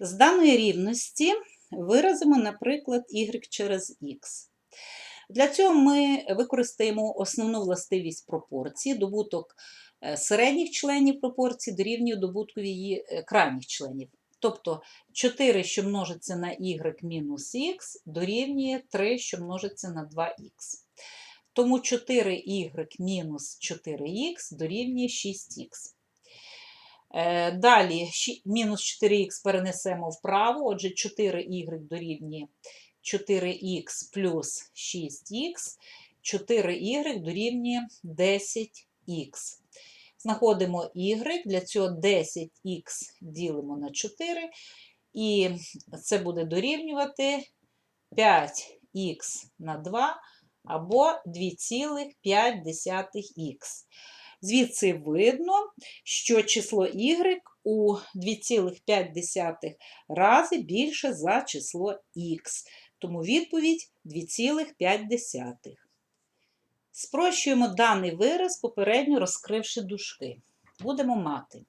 З даної рівності виразимо, наприклад, y через x. Для цього ми використаємо основну властивість пропорції, добуток е, середніх членів пропорції дорівнює добутку її е, крайніх членів. Тобто 4, що множиться на y мінус х, дорівнює 3, що множиться на 2х. Тому 4y мінус 4х дорівнює 6х. Е, Далі мінус 4х перенесемо вправо, отже 4y дорівнює 4х плюс 6х, 4y дорівнює 10х. Знаходимо y, для цього 10х ділимо на 4, і це буде дорівнювати 5х на 2 або 2,5х. Звідси видно, що число y у 2,5 рази більше за число х. Тому відповідь 2,5. Спрощуємо даний вираз, попередньо розкривши дужки. Будемо мати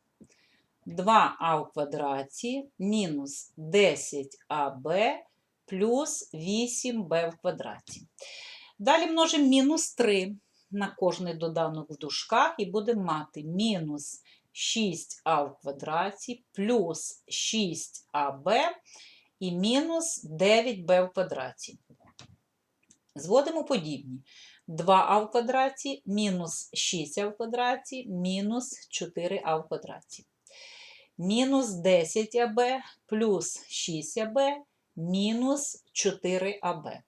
2а в квадраті мінус 10аб плюс 8b в квадраті. Далі множимо мінус 3 на кожний доданок в дужках і будемо мати мінус 6а в квадраті плюс 6аб і мінус 9b в квадраті. Зводимо подібні. 2а в квадраті мінус 6а в квадраті мінус 4а в квадраті. Мінус 10аб плюс 6аб мінус 4аб.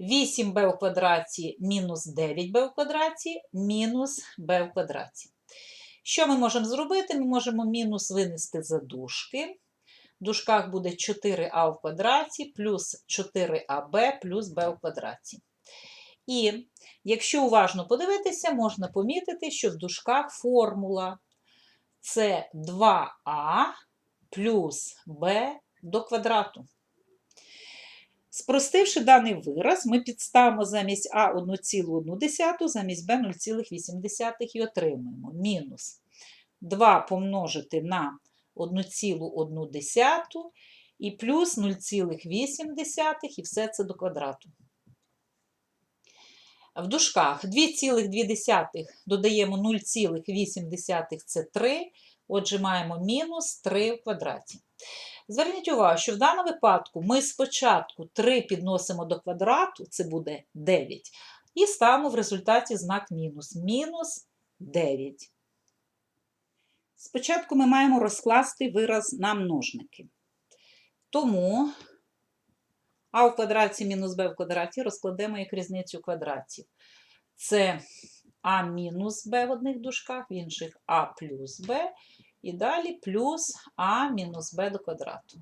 8b в квадраті мінус 9b в квадраті мінус b в квадраті. Що ми можемо зробити? Ми можемо мінус винести за дужки. В дужках буде 4а в квадраті плюс 4аб плюс b в квадраті. І якщо уважно подивитися, можна помітити, що в дужках формула це 2а плюс b до квадрату. Спростивши даний вираз, ми підставимо замість А 1,1, замість Б 0,8 і отримаємо мінус 2 помножити на 1,1 і плюс 0,8 і все це до квадрату. В дужках 2,2 додаємо 0,8 це 3, отже маємо мінус 3 в квадраті. Зверніть увагу, що в даному випадку ми спочатку 3 підносимо до квадрату, це буде 9, і ставимо в результаті знак мінус. Мінус 9. Спочатку ми маємо розкласти вираз на множники. Тому а в квадраті мінус b в квадраті розкладемо як різницю квадратів. Це а мінус b в одних дужках, в інших а плюс b. І далі плюс а мінус b до квадрату.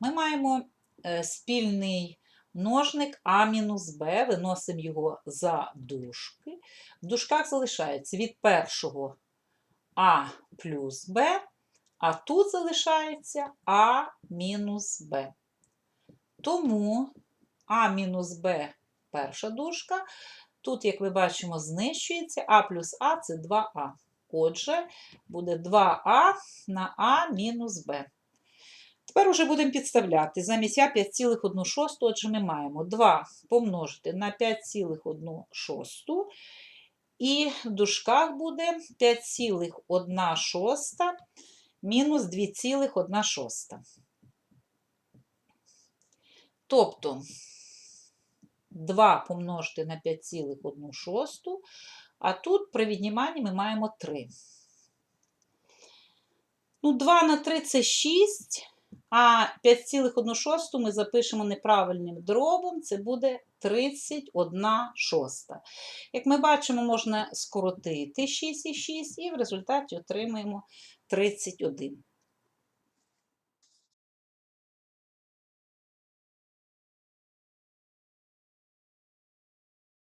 Ми маємо е, спільний множник а мінус b, виносимо його за дужки. В дужках залишається від першого а плюс b, а тут залишається а мінус b. Тому а мінус b перша дужка. Тут, як ви бачимо, знищується а плюс а це 2а. Отже, буде 2а на а мінус b. Тепер уже будемо підставляти. Замість а 5,1, отже, ми маємо 2 помножити на 5,1. І в дужках буде 5,1 мінус 2,1. Тобто 2 помножити на 5,1, а тут при відніманні ми маємо 3. Ну, 2 на 3 це 6, а 5,1 ми запишемо неправильним дробом, це буде 31 шоста. Як ми бачимо, можна скоротити 6 і 6, і в результаті отримаємо 31.